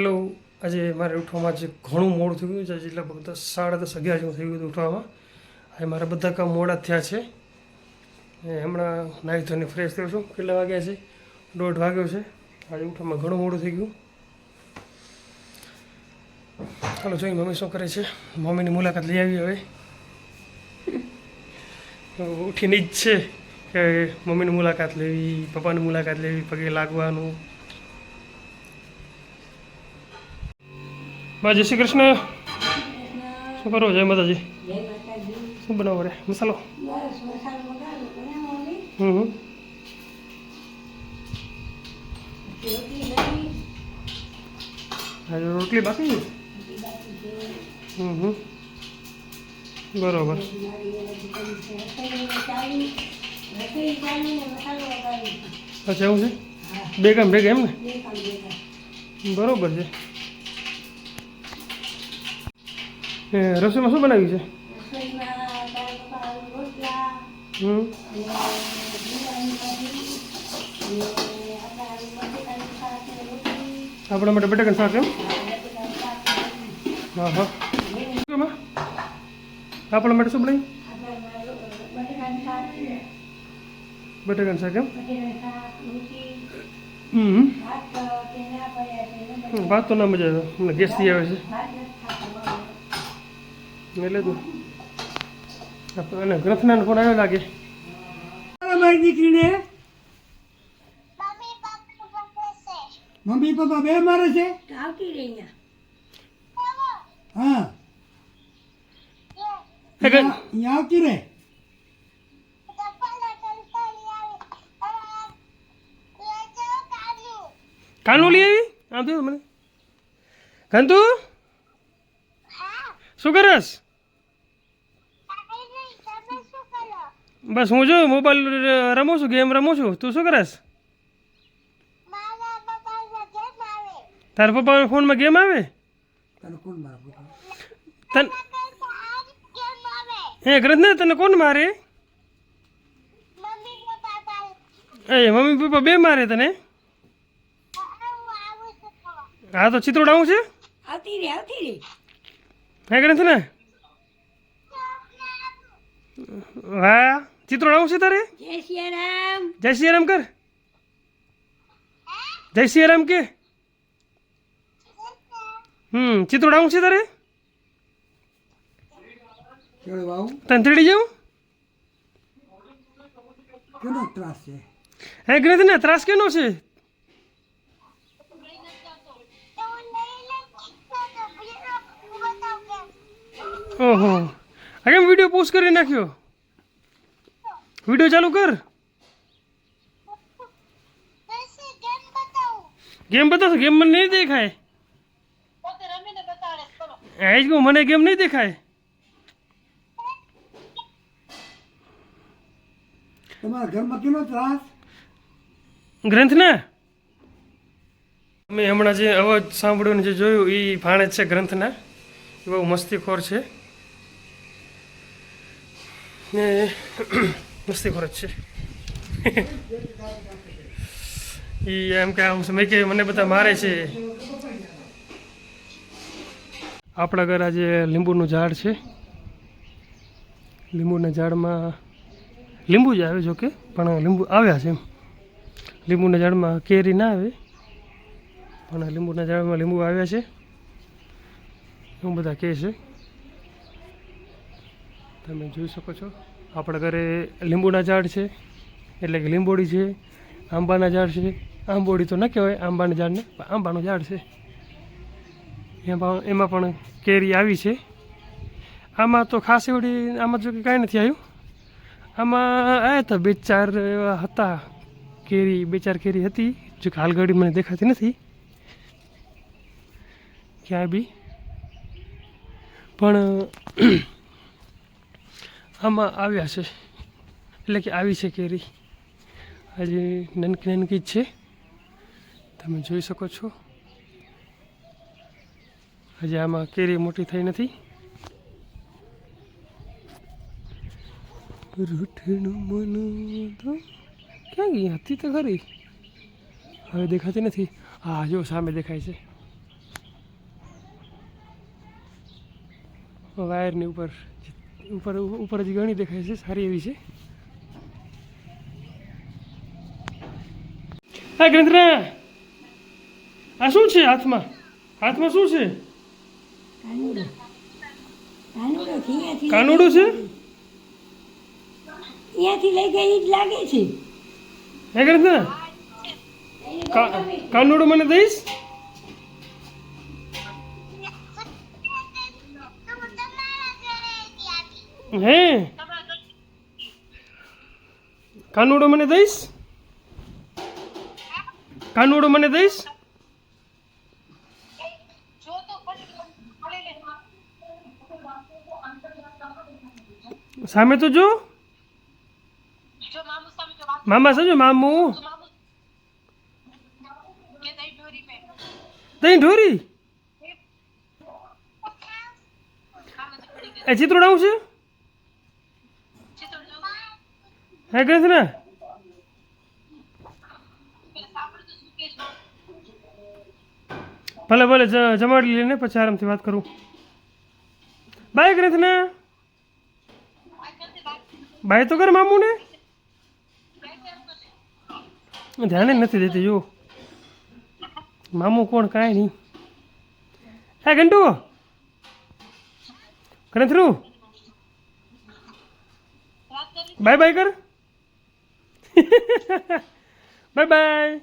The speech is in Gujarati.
હેલો આજે મારે ઉઠવામાં જે ઘણું મોડું થઈ ગયું છે, આજે લગભગ દસ, સાડા દસ, અગિયાર જેવું થઈ ગયું હતું ઉઠવામાં. આજે મારા બધા કામ મોડા થયા છે. હમણાં નાહી ધોઈને ફ્રેશ થયો છું. કેટલા વાગ્યા છે? દોઢ વાગ્યો છે. આજે ઉઠવામાં ઘણું મોડું થઈ ગયું. ચાલો જોઈએ મમ્મી શું કરે છે? મમ્મીની મુલાકાત લઈ આવી હવે. ઉઠીને જ છે કે મમ્મીની મુલાકાત લેવી, પપ્પાની મુલાકાત લેવી, પગે લાગવાનું. બા જય શ્રી કૃષ્ણ. શું કરો? જય માતાજી. શું બનાવો રે? મસાલો? હમ રોટલી બાકી હમ હમ. બરોબર. અચ્છા એવું છે? બે કામ ભેગા એમ ને? બરોબર છે. રસોઈમાં શું બનાવ્યું છે હમ આપણા માટે બટાકા શાક એમ. હા હા આપણા માટે શું બનાવ્યું બટાકા શાક એમ હમ ભાત તો ના મજા આવે મને ગેસથી આવે છે. એટલે જ અને ગ્રંથનાનો ફોન આવ્યો લાગે. મારી દીકરીને? મમ્મી પપ્પા બે મારે છે? તો આવતી રહી અહીંયા. હા. અહીંયા આવતી રે કાનું. લઈ આવી? આમ થયું મને. કંતુ શું કરસ? બસ હું જો મોબાઈલ રમું છું ગેમ રમું છું. તું શું કરસ? તારા પપ્પા ફોનમાં ગેમ આવે? હે કોણ તન એ ગ્રંથ ને તને કોણ મારે? એ મમ્મી પપ્પા બે મારે તને? હા તો ચિત્રોડાવું છે? આવતી રે આવતી રહી. હે છે ને? વાહ ચિત્રોડાવું છે તારે? જય શ્રી રામ. જય શ્રી રામ કર. જય શ્રી રામ કે. હમ ચિત્રોડાવું છે તારે? તેડી જાઉં કેનો ત્રાસ છે? હે ગ્રંથ ને ત્રાસ કેનો છે? ઓહો. આ કેમ વીડિયો પોસ્ટ કરી નાખ્યો? વીડિયો ચાલુ કર. ગેમ બતાવશો? ગેમ મને નહીં દેખાય. એ જ કહું મને ગેમ નહીં દેખાય. તમારા ઘરમાં કેનો ત્રાસ? ગ્રંથ ને મેં હમણાં જે અવાજ સાંભળ્યો ને જે જોયું એ ભાણે છે ગ્રંથના. એ બહુ મસ્તીખોર છે. ને મસ્તીખોર જ છે એ એમ કે આમ સમય કે મને બધા મારે છે આપણા ઘર આજે લીંબુનું ઝાડ છે લીંબુના ઝાડમાં લીંબુ જ આવે જો પણ લીંબુ આવ્યા છે એમ લીંબુના ઝાડમાં કેરી ના આવે પણ લીંબુના ઝાડમાં લીંબુ આવ્યા છે એવું બધા કહે છે તમે જોઈ શકો છો. આપણા ઘરે લીંબુના ઝાડ છે. એટલે કે લીંબોડી છે, આંબાના ઝાડ છે. આંબોડી તો ન કહેવાય, આંબાના ઝાડને આંબાનું ઝાડ છે. એમાં એમાં પણ કેરી આવી છે. આમાં તો ખાસ એવડી, આમાં જો કે કાંઈ નથી આવ્યું. આમાં આવ્યા હતા બે ચાર એવા હતા કેરી, બે ચાર કેરી હતી, જો કે હાલ મને દેખાતી નથી. ક્યાંય બી. પણ આમાં આવ્યા છે. એટલે કે આવી છે કેરી. આજે નાનકી નાનકી જ છે. તમે જોઈ શકો છો. હજી આમાં કેરી મોટી થઈ નથી. ક્યાં ગઈ? હતી તો ખરી. હવે દેખાતી નથી. હા જો સામે દેખાય છે. વાયરની ઉપર ઉપર ઉપર જ ઘણી દેખાય છે સારી એવી છે. હા ગ્રંથરા આ શું છે હાથમાં? હાથમાં શું છે? કાનુડો છે? ત્યાંથી લઈ ગઈ જ લાગે છે. હે ગ્રંથના કા- કાનુડું મને દઈશ? હે? કાનુડો મને દઈશ? કાનુડો મને દઈશ? સામે તો જો. મામા સમજો મામુ. દહીં ઢોરી? એ ચિત્રોડ આવું છે? હે ગ્રંથના ભલે ભલે જમાડી લઈને પછી આરામથી વાત કરું. બાય કૃષ્ણ બાય તો કર મામુને. ધ્યાન જ નથી દેતી જો મામુ કોણ, કાંઈ નહીં. હે ઘંટુ? ગ્રંથરું બાય બાય કર. Bye bye